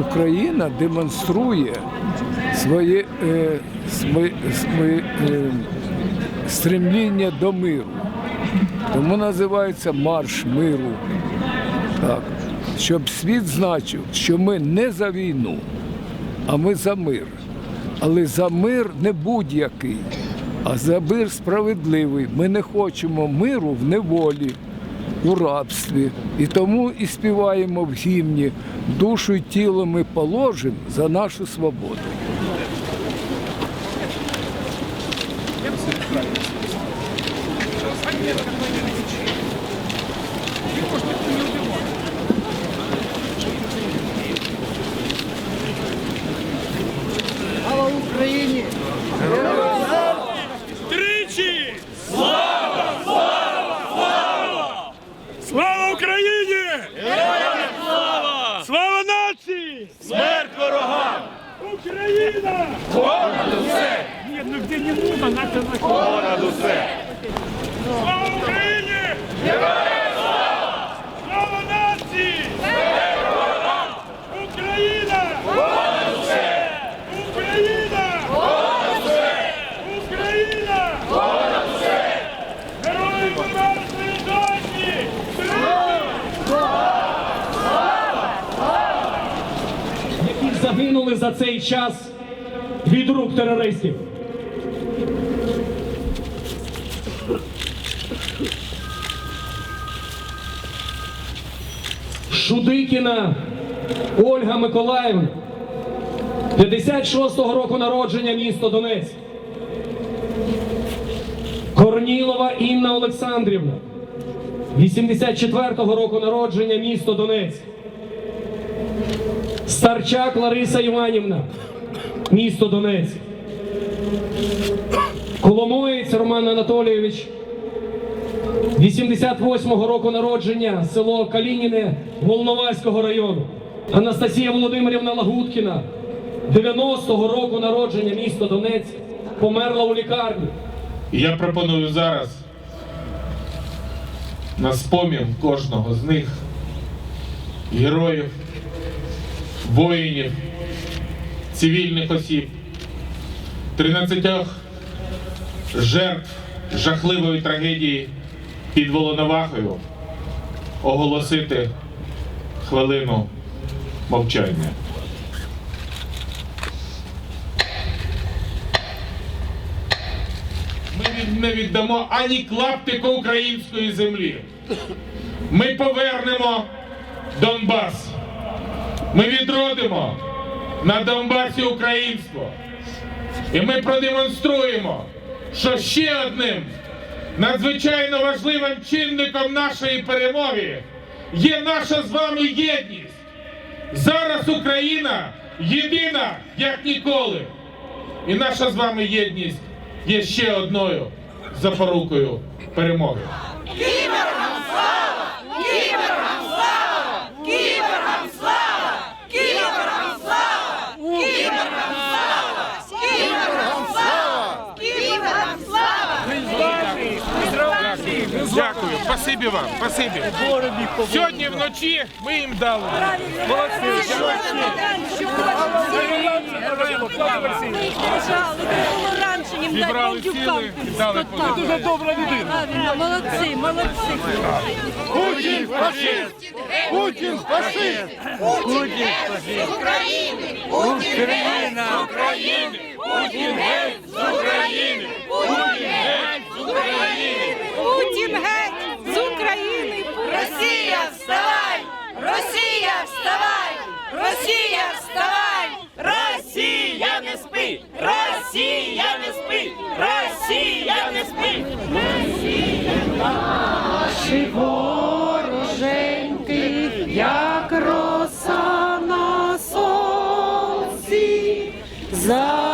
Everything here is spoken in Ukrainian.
Україна демонструє своє, е, своє, своє е, стремління до миру. Тому називається марш миру. Так. Щоб світ значив, що ми не за війну, а ми за мир. Але за мир не будь-який, а за мир справедливий. Ми не хочемо миру в неволі, у рабстві. І тому і співаємо в гімні душу і тіло ми положимо за нашу свободу. Слава Україні! Тричі! Слава! Слава! Слава! Слава Україні! Героям слава! Слава нації! Смерть ворогам! Україна! Понад усе! Ні, ну де не можна, надо закон! Понад усе! Слава Україні! Героям слава! Слава нації! Смерть ворогам! Україна! Понад усе! Україна! Україна! Понад усе! Герої померли досі! які загинули за цей час від рук терористів. Шудикіна Ольга Миколаївна, 56-го року народження місто Донецьк. Корнілова Інна Олександрівна, 84-го року народження місто Донецьк. Старчак Лариса Іванівна, місто Донецьк. Коломоєць Роман Анатолійович, 88-го року народження, село Калініне Волноваського району. Анастасія Володимирівна Лагуткіна, 90-го року народження, місто Донецьк, померла у лікарні. Я пропоную зараз на спомін кожного з них героїв, воїнів, цивільних осіб, 13 жертв жахливої трагедії під Волновахою оголосити хвилину мовчання. Ми не віддамо ані клаптику української землі. Ми повернемо Донбас. Ми відродимо на Донбасі українство. І ми продемонструємо, що ще одним надзвичайно важливим чинником нашої перемоги є наша з вами єдність. Зараз Україна єдина, як ніколи. І наша з вами єдність є ще одною запорукою перемоги. Кібергам слава! Кібергам слава! Кібергам слава! Кібергам слава! Кібергам слава! Кібергам слава! Кібергам слава! Дякую, спасибі вам, спасибі. Сьогодні вночі ми їм дали. Зібрали сили і дали позицію. Дуже добра людина. Молодці, молодці. Путін фашист! Путін фашист! Путін фашист! України! Україна! України! Путін геть з України! Путін геть України! Путін геть! З України! Росія, вставай! Росія, вставай! Росія, вставай! Росія не спи! Росія не спи! Росія не спи! Росія наші вороженьки, як роса на сонці. За